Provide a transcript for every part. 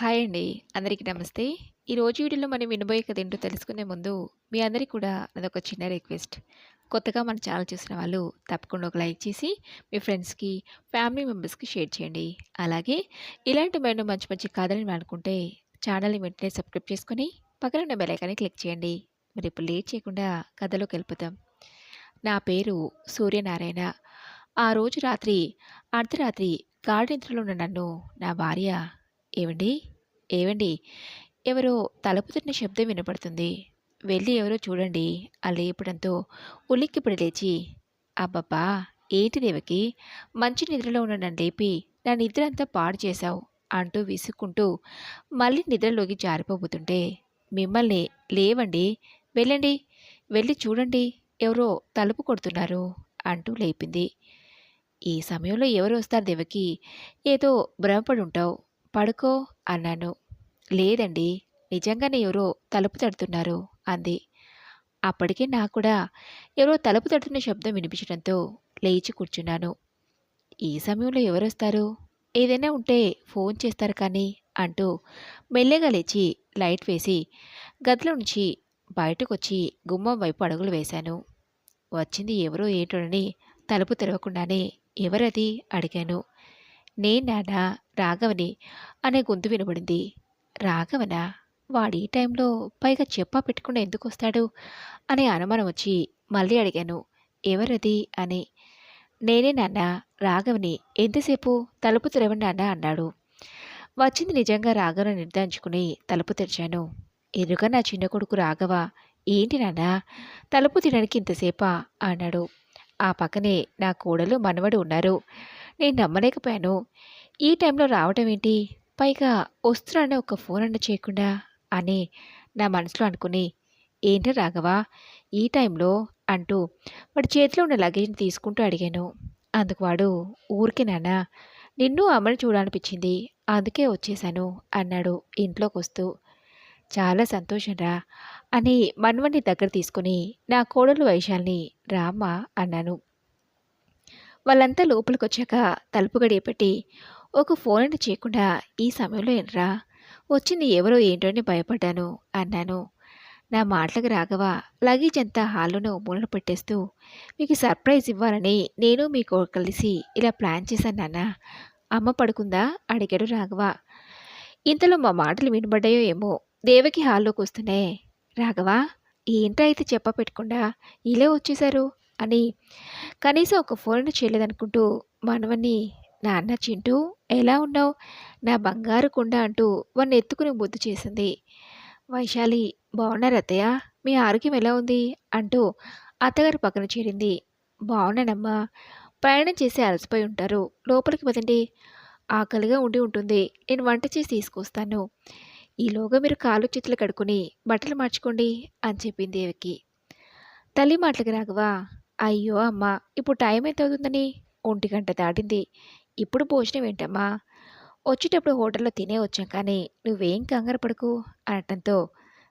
Hi అండి. అందరికీ నమస్తే. ఈరోజు వీడియోలో మనం వినబోయే కథ ఏంటో తెలుసుకునే ముందు, మీ అందరికీ కూడా అదొక చిన్న రిక్వెస్ట్. కొత్తగా మన ఛానల్ చూసిన వాళ్ళు తప్పకుండా ఒక లైక్ చేసి, మీ ఫ్రెండ్స్‌కి, ఫ్యామిలీ మెంబర్స్‌కి షేర్ చేయండి. అలాగే ఇలాంటి మేము మంచి మంచి కథలు అనుకుంటే ఛానల్‌ని వెంటనే సబ్స్క్రైబ్ చేసుకొని, పక్కన ఉన్న బెల్ఐకాన్ని క్లిక్ చేయండి. మరి ఇప్పుడు లేట్ చేయకుండా కథలోకి వెళ్ళిపోతాం నా పేరు సూర్యనారాయణ. ఆ రోజు రాత్రి అర్ధరాత్రి గాఢ నిద్రలో ఉన్న నన్ను నా భార్య "ఏవండీ? ఏవండి ఎవరో తలుపు శబ్దం వినపడుతుంది. వెళ్ళి ఎవరో చూడండి" ఆ లేపడంతో ఉలిక్కిపడి లేచి, "అబ్బబ్బా! ఏంటి దేవకి మంచి నిద్రలో ఉన్న నన్ను లేపి నా నిద్ర అంతా పాడు చేశావు" అంటూ విసుక్కుంటూ మళ్ళీ నిద్రలోకి జారిపోబోతుంటే, "మిమ్మల్ని లేవండి. వెళ్ళండి. వెళ్ళి చూడండి. ఎవరో తలుపు కొడుతున్నారు" అంటూ లేపింది. "ఈ సమయంలో ఎవరు వస్తారు దేవకి ఏదో భ్రమపడి ఉంటావు. పడుకో" అన్నాను. లేదండి నిజంగానే ఎవరో తలుపు తడుతున్నారు" అంది. అప్పటికే నాకు కూడా ఎవరో తలుపు తడుతున్న శబ్దం వినిపించడంతో లేచి కూర్చున్నాను. "ఈ సమయంలో ఎవరొస్తారు? ఏదైనా ఉంటే ఫోన్ చేస్తారు కానీ" అంటూ మెల్లగా లేచి లైట్ వేసి గదిలో నుంచి బయటకొచ్చి గుమ్మం వైపు అడుగులు వేశాను. వచ్చింది ఎవరో ఏంటోనని తలుపు తెరవకుండానే "ఎవరది?" అడిగాను. "నేను నాన్నా రాఘవని" అనే గొంతు వినబడింది. రాఘవనా? ఈ టైంలో పైగా చెప్పా ఎందుకు వస్తాడు అనే అనుమానం వచ్చి మళ్ళీ అడిగాను. "ఎవరది?" అని. "నేనే నాన్న రాఘవని. ఎంతసేపు? తలుపు తెరవండి నాన్న అన్నాడు. వచ్చింది నిజంగా రాఘవని నిర్ధారించుకుని తలుపు తెరిచాను. ఎదురుగా నా చిన్న కొడుకు రాఘవ. "ఏంటి నాన్న తలుపు తినడానికి ఇంతసేపా?" అన్నాడు. ఆ పక్కనే నా కోడలు, మనవడు ఉన్నారు. నేను నమ్మలేకపోయాను. ఈ టైంలో రావటమేంటి? పైగా వస్తున్నారా ఒక ఫోన్ అన్న చేయకుండా అని నా మనసులో అనుకుని, ఏంటో రాఘవా? ఈ టైంలో" అంటూ వాడి చేతిలో ఉన్న లగేజ్‌ని తీసుకుంటూ అడిగాను. అందుకు వాడు "ఊరికే నాన్న నిన్ను అమ్మని చూడాలనిపించింది. అందుకే వచ్చేశాను" అన్నాడు ఇంట్లోకి వస్తూ "చాలా సంతోషంరా" అని మన్వండి దగ్గర తీసుకుని నా కోడలు వైశాల్ని "రామ్మా" అన్నాను. వాళ్ళంతా లోపలికి వచ్చాక తలుపు గడియపెట్టి "ఒక ఫోనన్నా చేయకుండా ఈ సమయంలో ఏంట్రా? వచ్చింది ఎవరో ఏంటో అని భయపడ్డాను" అన్నాను. నా మాటలకు రాఘవ లగేజ్ అంతా హాల్లోనే ఓ మూలన పెట్టేస్తూ, "మీకు సర్ప్రైజ్ ఇవ్వాలని నేను మీకు కలిసి ఇలా ప్లాన్ చేశాను నాన్న అమ్మ పడుకుందా?" అడిగాడు రాఘవ. ఇంతలో మా మాటలు వినబడ్డాయో ఏమో దేవకి హాల్లోకొస్తూనే, "రాఘవా! ఏంటో అయితే చెప్పా పెట్టకుండా ఇలా వచ్చేశారు" అని కనీసం ఒక ఫోన్ చేయలేదనుకుంటూ మనవని నాన్న చింటూ ఎలా ఉన్నావు? నా బంగారు కుండ అంటూ వాణ్ణి ఎత్తుకుని ముద్దు చేసింది. వైశాలి "బావున్నారా అత్తయ్య? మీ ఆరోగ్యం ఎలా ఉంది?" అంటూ అత్తగారి పక్కన చేరింది. "బావున్నానమ్మా. ప్రయాణం చేసి అలసిపోయి ఉంటారు. లోపలికి పదండి. ఆకలిగా ఉండి ఉంటుంది. నేను వంట చేసి తీసుకొస్తాను. ఈలోగా మీరు కాళ్ళు చేతులు కడుక్కొని బట్టలు మార్చుకోండి" అని చెప్పింది దేవికి తల్లి మాటలకు రాఘవ "అయ్యో అమ్మా! ఇప్పుడు టైం ఎంత అవుతుందని ఒంటి గంట దాటింది. ఇప్పుడు భోజనం ఏంటమ్మా? వచ్చేటప్పుడు హోటల్లో తినే వచ్చాం కానీ నువ్వేం కంగారు పడకు" అనటంతో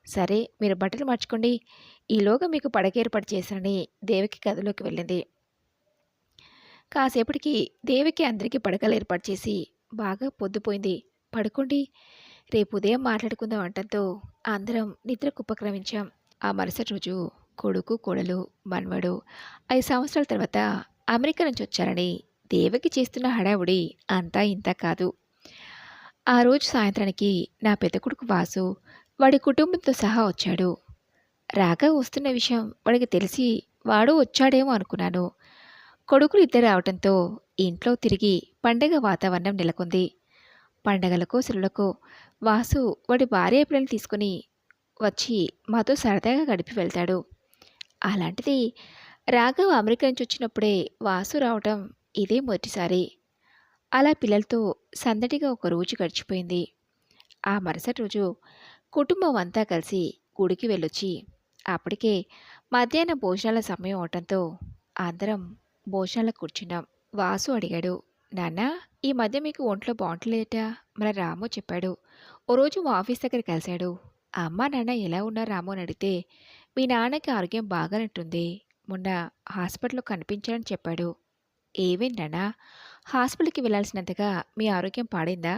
"సరే మీరు బట్టలు మార్చుకోండి. ఈలోగా మీకు పడక ఏర్పాటు చేశానని" దేవికి గదిలోకి వెళ్ళింది. కాసేపటికి దేవికి అందరికీ పడకలు ఏర్పాటు చేసి, "బాగా పొద్దుపోయింది. పడుకోండి. రేపు ఉదయం మాట్లాడుకుందాం" అంటంతో అందరం నిద్రకు ఉపక్రమించాం. ఆ మరుసటి రోజు కొడుకు, కోడలు, మనవడు ఐదు సంవత్సరాల తర్వాత అమెరికా నుంచి వచ్చారని దేవకి చేస్తున్న హడావుడి అంతా ఇంత కాదు. ఆ రోజు సాయంత్రానికి నా పెద్ద కొడుకు వాసు వాడి కుటుంబంతో సహా వచ్చాడు. రాగా వస్తున్న విషయం వాడికి తెలిసి వాడు వచ్చాడేమో అనుకున్నాను. కొడుకులు ఇద్దరు రావటంతో ఇంట్లో తిరిగి పండగ వాతావరణం నెలకొంది. పండగలకో, సెలవులకో వాసు వాడి భార్య పిల్లల్ని తీసుకుని వచ్చి మాతో సరదాగా గడిపి వెళ్తాడు. అలాంటిది రాఘవ అమెరికా నుంచి వచ్చినప్పుడే వాసు రావటం ఇదే మొదటిసారి. అలా పిల్లలతో సందడిగా ఒక రోజు గడిచిపోయింది. ఆ మరుసటి రోజు కుటుంబం అంతా కలిసి గుడికి వెళ్ళొచ్చి అప్పటికే మధ్యాహ్నం భోజనాల సమయం అవటంతో అందరం భోజనాలకు కూర్చున్నాం. వాసు అడిగాడు, "నాన్నా ఈ మధ్య మీకు ఒంట్లో బాగుంటలేట మన రాము చెప్పాడు. ఓ రోజు మా ఆఫీస్ దగ్గర కలిశాడు. అమ్మా నాన్న ఎలా ఉన్నారు రాము అని అడిగితే మీ నాన్నకి ఆరోగ్యం బాగానట్టుంది. మొన్న హాస్పిటల్లో కనిపించాడని చెప్పాడు. ఏవేంటనా హాస్పిటల్‌కి వెళ్ళాల్సినంతగా మీ ఆరోగ్యం పాడైందా?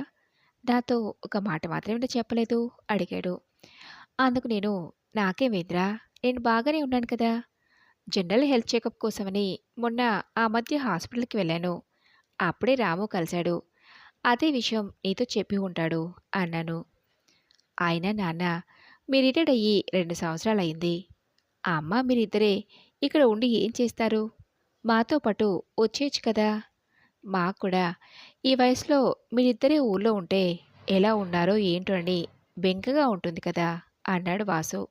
నాతో ఒక మాట మాత్రమే చెప్పలేదు అడిగాడు. అందుకు నేను నాకేమేంద్రా? నేను బాగానే ఉన్నాను కదా? జనరల్ హెల్త్ చెకప్ కోసమని మొన్న ఆ మధ్య హాస్పిటల్కి వెళ్ళాను. అప్పుడే రాము కలిశాడు. అదే విషయం నీతో చెప్పి ఉంటాడు అన్నాను. ఆయన నాన్న మీరు రిటైర్డ్ అయ్యి రెండు సంవత్సరాలు అయింది ఆ అమ్మ మీరిద్దరే ఇక్కడ ఉండి ఏం చేస్తారు? మాతో పాటు వచ్చేయచ్చు కదా? మాకు కూడా. ఈ వయసులో మీరిద్దరే ఊళ్ళో ఉంటే ఎలా ఉన్నారో ఏంటో అని బెంకగా ఉంటుంది కదా? అన్నాడు వాసు.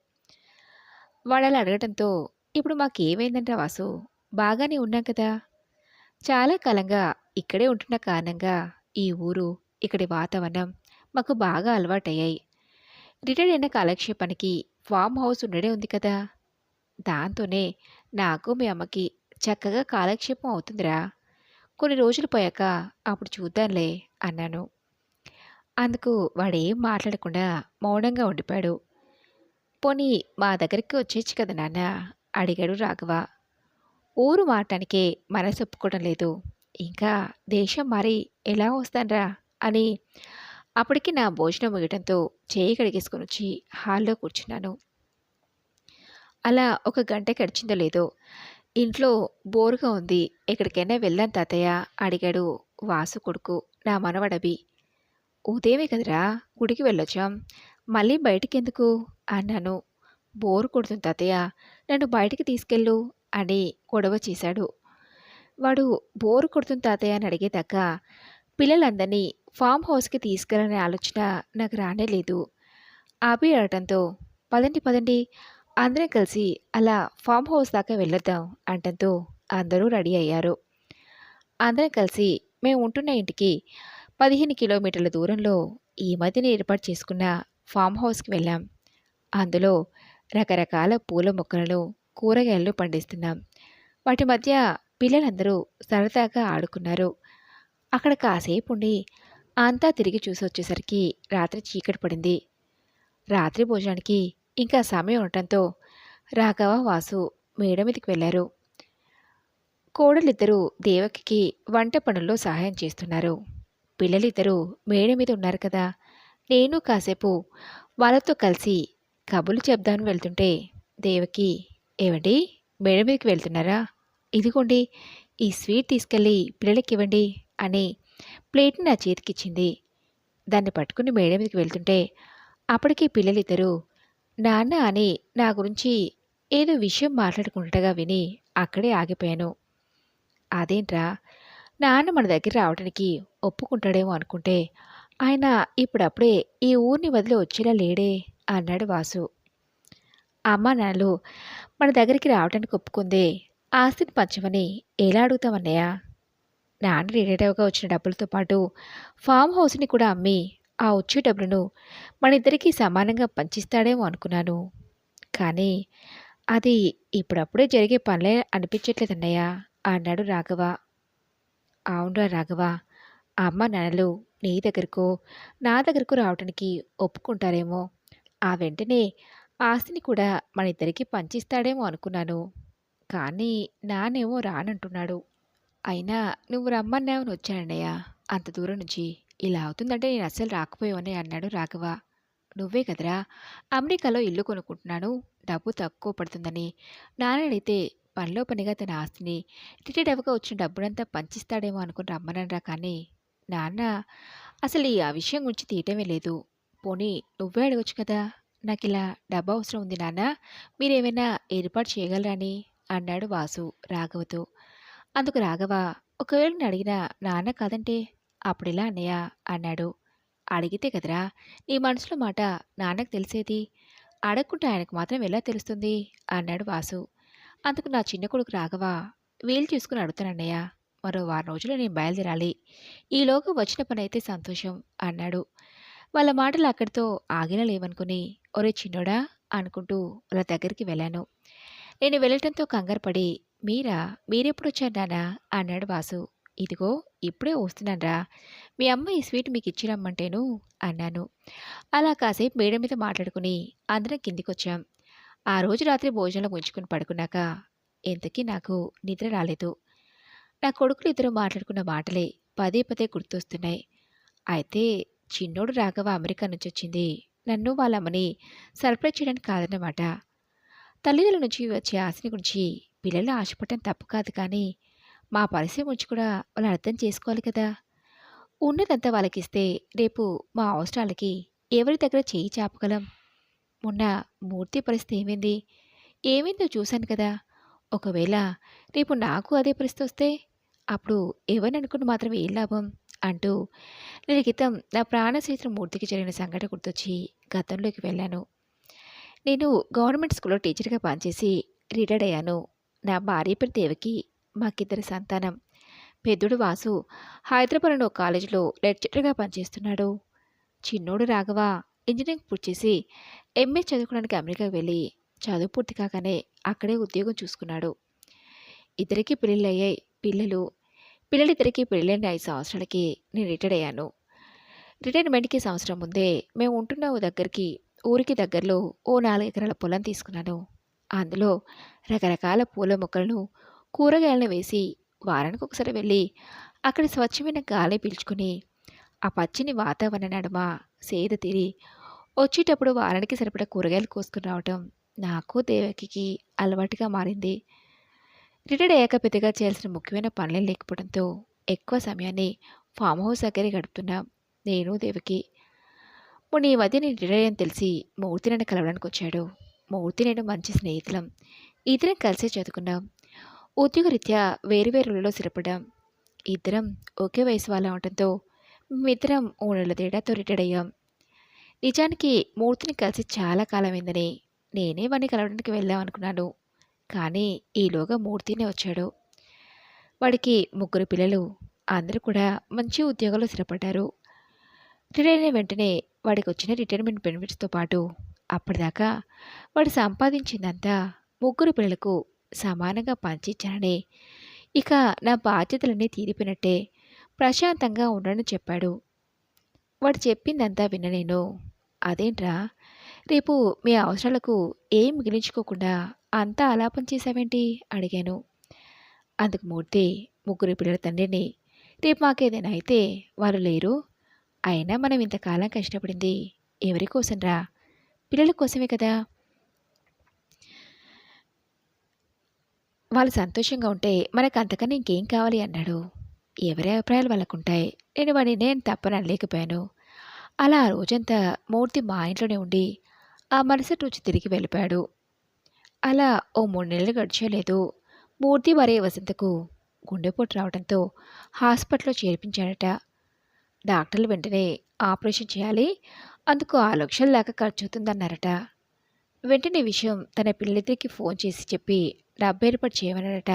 వాళ్ళు అడగటంతో ఇప్పుడు మాకేమైందంట వాసు? బాగానే ఉన్నాం కదా? చాలా కాలంగా ఇక్కడే ఉంటున్న కారణంగా ఈ ఊరు ఇక్కడి వాతావరణం మాకు బాగా అలవాటయ్యాయి. రిటైర్డ్ అయిన కాలక్షేపానికి ఫామ్ హౌస్ ఉండడే ఉంది కదా? దాంతోనే నాకు మీ అమ్మకి చక్కగా కాలక్షేపం అవుతుందిరా. కొన్ని రోజులు పోయాక అప్పుడు చూద్దాంలే అన్నాను. అందుకు వాడేం మాట్లాడకుండా మౌనంగా ఉండిపోయాడు. పోనీ మా దగ్గరికి వచ్చేచ్చు కదా నాన్న? అడిగాడు రాఘవ. ఊరు మారటానికే మనసు ఒప్పుకోవడం లేదు. ఇంకా దేశం మారి ఎలా వస్తానరా అని అప్పటికి నా భోజనం ముగటంతో చేయి కడిగేసుకొని వచ్చి హాల్లో కూర్చున్నాను. అలా ఒక గంట గడిచిందో లేదో ఇంట్లో బోరుగా ఉంది. ఎక్కడికైనా వెళ్ళాను తాతయ్య. అడిగాడు వాసు కొడుకు. నా మనవడబి ఉదయమే కదరా? గుడికి వెళ్ళొచ్చాం. మళ్ళీ బయటికి ఎందుకు అన్నాను. బోరు కొడుతుంది తాతయ్య. నన్ను బయటికి తీసుకెళ్ళు అని గొడవ చేశాడు. వాడు బోరు కొడుతుంది తాతయ్య అని అడిగేదాకా పిల్లలందరినీ ఫామ్ హౌస్కి తీసుకెళ్ళనే ఆలోచన నాకు రానే లేదు. ఆపి అడటంతో పదండి పదండి. అందరం కలిసి అలా ఫామ్ హౌస్ దాకా వెళ్ళొద్దాం అంటంతో అందరూ రెడీ అయ్యారు. అందరం కలిసి మేము ఉంటున్న ఇంటికి పదిహేను కిలోమీటర్ల దూరంలో ఈ మధ్యన ఏర్పాటు చేసుకున్న ఫామ్ హౌస్కి వెళ్ళాం. అందులో రకరకాల పూల మొక్కలను కూరగాయలను పండిస్తున్నాం. వాటి మధ్య పిల్లలందరూ సరదాగా ఆడుకున్నారు. అక్కడ కాసేపు ఉండి అంతా తిరిగి చూసి వచ్చేసరికి రాత్రి చీకటి పడింది. రాత్రి భోజనానికి ఇంకా సమయం ఉండటంతో రాఘవ వాసు మేడ మీదకి వెళ్ళారు. కోడలిద్దరూ దేవకికి వంట పనుల్లో సహాయం చేస్తున్నారు. పిల్లలిద్దరూ మేడ మీద ఉన్నారు కదా. నేను కాసేపు వాళ్ళతో కలిసి కబులు చెప్దామని వెళ్తుంటే దేవకి ఏవండి మేడ మీదకి వెళ్తున్నారా? ఇదిగోండి ఈ స్వీట్ తీసుకెళ్ళి పిల్లలకి ఇవ్వండి అని ప్లేట్ని నా చేతికిచ్చింది. దాన్ని పట్టుకుని మేడ మీదకి వెళ్తుంటే అప్పటికి పిల్లలిద్దరూ నాన్న అని నా గురించి ఏదో విషయం మాట్లాడుకుంటగా విని అక్కడే ఆగిపోయాను. అదేంట్రా? నాన్న మన దగ్గర రావడానికి ఒప్పుకుంటాడేమో అనుకుంటే ఆయన ఇప్పుడప్పుడే ఈ ఊరిని వదిలి వచ్చేలా లేడే అన్నాడు వాసు. అమ్మ నాన్నలు మన దగ్గరికి రావడానికి ఒప్పుకుందే ఆస్తిని పంచమని ఎలా అడుగుతామన్నయ్యా? నాన్న రిలేటివ్గా వచ్చిన డబ్బులతో పాటు ఫామ్ హౌస్ని కూడా అమ్మి ఆ వచ్చే డబ్బులను మనిద్దరికీ సమానంగా పంచిస్తాడేమో అనుకున్నాను. కానీ అది ఇప్పుడప్పుడే జరిగే పనులే అనిపించట్లేదన్నయ్య అన్నాడు రాఘవ. అవునురా రాఘవ అమ్మ నాన్నలు నీ దగ్గరకు నా దగ్గరకు రావడానికి ఒప్పుకుంటారేమో. ఆ వెంటనే ఆస్తిని కూడా మన ఇద్దరికి పంచిస్తాడేమో అనుకున్నాను. కానీ నానేమో రానంటున్నాడు. అయినా నువ్వు రమ్మన్నావని వచ్చానన్నయ్య అంత దూరం నుంచి. ఇలా అవుతుందంటే నేను అస్సలు రాకపోయావని అన్నాడు రాఘవ. నువ్వే కదరా అమెరికాలో ఇల్లు కొనుక్కుంటున్నాను డబ్బు తక్కువ పడుతుందని. నాన్నడైతే పనిలో పనిగా తన ఆస్తిని రిటైర్డ్ అవ్వగా వచ్చిన డబ్బునంతా పంచిస్తాడేమో అనుకుని రమ్మనరా కానీ నాన్న అసలు ఈ ఆ విషయం గురించి తీయటమే లేదు. పోనీ నువ్వే అడగొచ్చు కదా నాకు ఇలా డబ్బు అవసరం ఉంది నాన్న మీరేమైనా ఏర్పాటు చేయగలరా అని అన్నాడు వాసు రాఘవతో. అందుకు రాఘవ ఒకవేళ నేను అడిగినా నాన్న కాదంటే అప్పుడిలా అన్నయ్య అన్నాడు. అడిగితే కదరా నీ మనసులో మాట నాన్నకు తెలిసేది? అడగకుంటే ఆయనకు మాత్రం ఎలా తెలుస్తుంది? అన్నాడు వాసు. అందుకు నా చిన్న కొడుకు రాగవా వీలు చూసుకుని అడుగుతానన్నయ్య మరో వారం రోజులు నేను బయలుదేరాలి. ఈలోగా వచ్చిన పని అయితే సంతోషం అన్నాడు. వాళ్ళ మాటలు అక్కడితో ఆగిన లేవనుకుని ఒరే చిన్నోడా అనుకుంటూ వాళ్ళ దగ్గరికి వెళ్ళాను. నేను వెళ్ళటంతో కంగారు పడి మీరా? మీరెప్పుడు వచ్చారు నానా అన్నాడు వాసు. ఇదిగో ఇప్పుడే వస్తున్నానరా. మీ అమ్మ ఈ స్వీట్ మీకు ఇచ్చి రమ్మంటేను అన్నాను. అలా కాసేపు మేడ మీద మాట్లాడుకుని అందరం కిందికొచ్చాం. ఆ రోజు రాత్రి భోజనంలో ఉంచుకుని పడుకున్నాక ఇంతకీ నాకు నిద్ర రాలేదు. నా కొడుకులు ఇద్దరు మాట్లాడుకున్న మాటలే పదే పదే గుర్తొస్తున్నాయి. అయితే చిన్నోడు రాఘవ అమెరికా నుంచి వచ్చింది. నన్ను వాళ్ళమ్మని సర్ప్రైజ్ చేయడానికి కాదన్నమాట. తల్లిదండ్రుల నుంచి వచ్చే ఆశని గురించి పిల్లలు ఆశపడటం తప్పు కాదు కానీ మా పరిచయం ఉంచి కూడా వాళ్ళు అర్థం చేసుకోవాలి కదా. ఉన్నదంతా వాళ్ళకిస్తే రేపు మా అవసరాలకి ఎవరి దగ్గర చేయి చాపగలం? మొన్న మూర్తి పరిస్థితి ఏమైంది? ఏమైందో చూశాను కదా. ఒకవేళ రేపు నాకు అదే పరిస్థితి వస్తే అప్పుడు ఎవరిని అనుకుని మాత్రం ఏం లాభం? అంటూ నేను క్రితం నా ప్రాణశీత్ర మూర్తికి జరిగిన సంఘటన గుర్తొచ్చి గతంలోకి వెళ్ళాను. నేను గవర్నమెంట్ స్కూల్లో టీచర్గా పనిచేసి రిటైర్డ్ అయ్యాను. నా భార్య పేరు దేవకి. మాకిద్దరి సంతానం. పెద్దుడు వాసు హైదరాబాద్లో కాలేజీలో లెక్చరర్గా పనిచేస్తున్నాడు. చిన్నోడు రాఘవ ఇంజనీరింగ్ పూర్తి చేసి ఎంఏ చదువుకోవడానికి అమెరికా వెళ్ళి చదువు పూర్తి కాగానే అక్కడే ఉద్యోగం చూసుకున్నాడు. ఇద్దరికి పెళ్ళిళ్ళయ్యాయి. పిల్లలు. పిల్లలిద్దరికీ పెళ్ళైన ఐదు సంవత్సరాలకి నేను రిటైర్ అయ్యాను. రిటైర్మెంట్కి సంవత్సరం ముందే మేము ఉంటున్న ఓ దగ్గరికి ఊరికి దగ్గరలో ఓ నాలుగు ఎకరాల పొలం తీసుకున్నాను. అందులో రకరకాల పూల మొక్కలను కూరగాయలను వేసి వారానికి ఒకసారి వెళ్ళి అక్కడ స్వచ్ఛమైన గాలి పీల్చుకుని ఆ పచ్చని వాతావరణ నడుమ సేద తీరి వచ్చేటప్పుడు వారానికి సరిపడా కూరగాయలు కోసుకుని రావటం నాకు దేవకికి అలవాటుగా మారింది. రిటైర్డ్ అయ్యాక పెద్దగా చేయాల్సిన ముఖ్యమైన పనులు లేకపోవడంతో ఎక్కువ సమయాన్ని ఫామ్ హౌస్ దగ్గరే గడుపుతున్నాం నేను దేవకి మొన్న ఈ మధ్య నేను రిటైర్ అని తెలిసి మూర్తి నన్ను కలవడానికి వచ్చాడు. మూర్తి నేను మంచి స్నేహితులం. ఇద్దరం కలిసే చదువుకున్నాం. ఉద్యోగరీత్యా వేరు వేరు ఊళ్ళలో స్థిరపడ్డాం. ఇద్దరం ఒకే వయసు వాళ్ళ ఉండటంతో మేమిద్దరం మూడు నెలల తేడాతో రిటైర్డ్ అయ్యాం. నిజానికి మూర్తిని కలిసి చాలా కాలమైందని నేనే వాడిని కలవడానికి వెళ్దాం అనుకున్నాను. కానీ ఈలోగా మూర్తినే వచ్చాడు. వాడికి ముగ్గురు పిల్లలు అందరూ కూడా మంచి ఉద్యోగాలు స్థిరపడ్డారు. రిటైర్ అయిన వెంటనే వాడికి వచ్చిన రిటైర్మెంట్ బెనిఫిట్స్తో పాటు అప్పటిదాకా వాడు సంపాదించిందంతా ముగ్గురు పిల్లలకు సమానంగా పంచిచ్చానని ఇక నా బాధ్యతలన్నీ తీరిపినట్టే ప్రశాంతంగా ఉండని చెప్పాడు. వాడు చెప్పిందంతా విన్న నేను. అదేంట్రా? రేపు మీ అవసరాలకు ఏం మిగిలించుకోకుండా అంతా ఆలాపం చేశావేంటి? అడిగాను. అందుకు మూర్తి ముగ్గురు పిల్లల తండ్రిని రేపు మాకేదైనా అయితే వాళ్ళు లేరు. అయినా మనం ఇంతకాలం కష్టపడింది ఎవరి కోసంరా? పిల్లల కోసమే కదా. వాళ్ళు సంతోషంగా ఉంటే మనకు అంతకన్నా ఇంకేం కావాలి అన్నాడు. ఎవరి అభిప్రాయాలు వాళ్ళకుంటాయి? నేను వాడిని నేను తప్పని అనలేకపోయాను. అలా ఆ రోజంతా మూర్తి మా ఇంట్లోనే ఉండి ఆ మరుసటి రోజు తిరిగి వెళ్ళిపోయాడు. అలా ఓ మూడు నెలలు గడిచేలేదు. మూర్తి వారే వసంతకు గుండెపోటు రావడంతో హాస్పిటల్లో చేర్పించాడట. డాక్టర్లు వెంటనే ఆపరేషన్ చేయాలి అందుకు ఆ లక్షల దాకా ఖర్చు అవుతుందన్నారట వెంటనే విషయం తన పిల్లలిద్దరికి ఫోన్ చేసి చెప్పి డబ్బు ఏర్పాటు చేయమన్నాడట.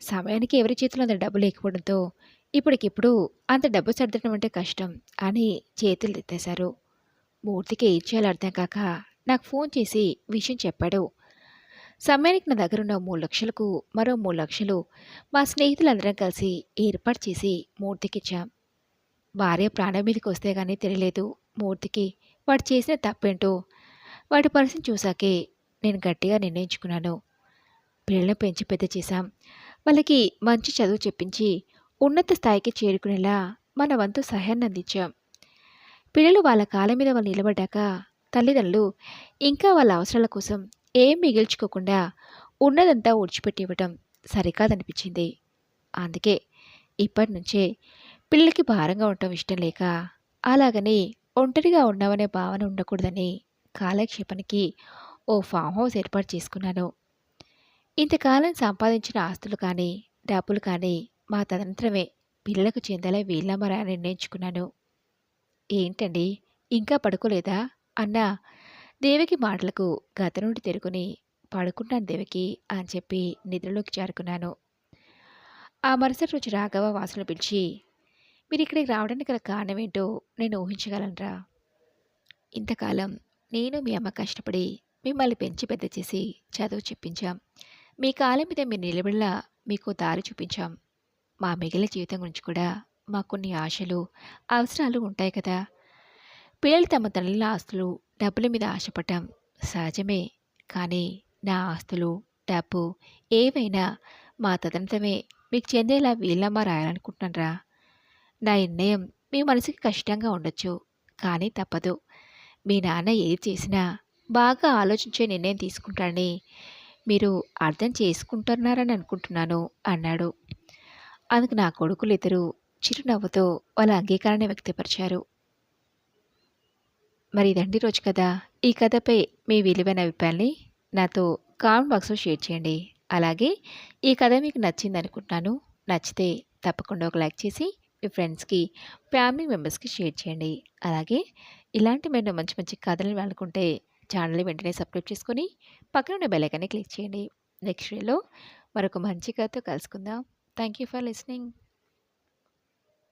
సమయానికి ఎవరి చేతిలో అంత డబ్బు లేకపోవడంతో ఇప్పటికిప్పుడు అంత డబ్బు సర్దడం అంటే కష్టం అని చేతులు ఎత్తేశారు. మూర్తికి ఏం చేయాలో అర్థం కాక నాకు ఫోన్ చేసి విషయం చెప్పాడు. సమయానికి నా దగ్గర ఉన్న మూడు లక్షలకు మరో మూడు లక్షలు మా స్నేహితులందరం కలిసి ఏర్పాటు చేసి మూర్తికిచ్చాం. భార్య ప్రాణం మీదకి వస్తే కానీ తెలియలేదు మూర్తికి వాడు చేసిన తప్పేంటో వాటి పరిస్థితి చూశాకే నేను గట్టిగా నిర్ణయించుకున్నాను. పిల్లల్ని పెంచి పెద్ద చేశాం. వాళ్ళకి మంచి చదువు చెప్పించి ఉన్నత స్థాయికి చేరుకునేలా మన వంతు సహాయాన్ని అందించాం. పిల్లలు వాళ్ళ కాళ్ళ మీద వాళ్ళు నిలబడ్డాక తల్లిదండ్రులు ఇంకా వాళ్ళ అవసరాల కోసం ఏం మిగిల్చుకోకుండా ఉన్నదంతా ఊడ్చిపెట్టి ఇవ్వటం సరికాదనిపించింది. అందుకే ఇప్పటి నుంచే పిల్లలకి భారంగా ఉండటం ఇష్టం లేక అలాగని ఒంటరిగా ఉన్నామనే భావన ఉండకూడదని కాలక్షేపానికి ఓ ఫామ్ హౌస్ ఏర్పాటు చేసుకున్నాను. ఇంతకాలం సంపాదించిన ఆస్తులు కానీ డబ్బులు కానీ మా తదంతరమే పిల్లలకు చెందలే వీళ్ళమరా నిర్ణయించుకున్నాను. ఏంటండి ఇంకా పడుకోలేదా? అన్న దేవికి మాటలకు గత నుండి తెరుకుని పడుకుంటాను దేవికి అని చెప్పి నిద్రలోకి చేరుకున్నాను ఆ మరుసటి రోజు రాఘవ వాసులు పిలిచి మీరు ఇక్కడికి రావడానికి గల కారణం ఏంటో నేను ఊహించగలనరా. ఇంతకాలం నేను మీ అమ్మ కష్టపడి మిమ్మల్ని పెంచి పెద్ద చేసి చదువు చెప్పించాం. మీ కాలం మీద మీరు నిలబడలా మీకు దారి చూపించాం. మా మిగిలిన జీవితం గురించి కూడా మాకు కొన్ని ఆశలు అవసరాలు ఉంటాయి కదా. పిల్లలు తమ తల్లిల ఆస్తులు డబ్బుల మీద ఆశపడ్డాం. సహజమే. కానీ నా ఆస్తులు డబ్బు ఏవైనా మా తదనంతమే మీకు చెందేలా వీళ్ళమ్మా రాయాలనుకుంటున్నారా నా నిర్ణయం మీ మనసుకి కష్టంగా ఉండొచ్చు. కానీ తప్పదు. మీ నాన్న ఏది చేసినా బాగా ఆలోచించే నిర్ణయం తీసుకుంటాడని మీరు అర్థం చేసుకుంటున్నారని అనుకుంటున్నాను అన్నాడు. అందుకు నా కొడుకులు ఇద్దరు చిరునవ్వుతో వాళ్ళ అంగీకారాన్ని వ్యక్తపరిచారు. మరి ఇదండి రోజు కథ. ఈ కథపై మీ విలువైన అభిప్రాయాన్ని నాతో కామెంట్ బాక్స్‌లో షేర్ చేయండి. అలాగే ఈ కథ మీకు నచ్చింది అనుకుంటున్నాను నచ్చితే తప్పకుండా ఒక లైక్ చేసి మీ ఫ్రెండ్స్‌కి, ఫ్యామిలీ మెంబర్స్‌కి షేర్ చేయండి. అలాగే ఇలాంటి మరెన్నో మంచి మంచి కథలు వాడుకుంటే ఛానల్‌ని వెంటనే సబ్స్క్రైబ్ చేసుకొని పక్కన ఉన్న బెలైకాన్ని క్లిక్ చేయండి. నెక్స్ట్ వీడియోలో మరొక మంచి కథతో కలుసుకుందాం. Thank you for listening.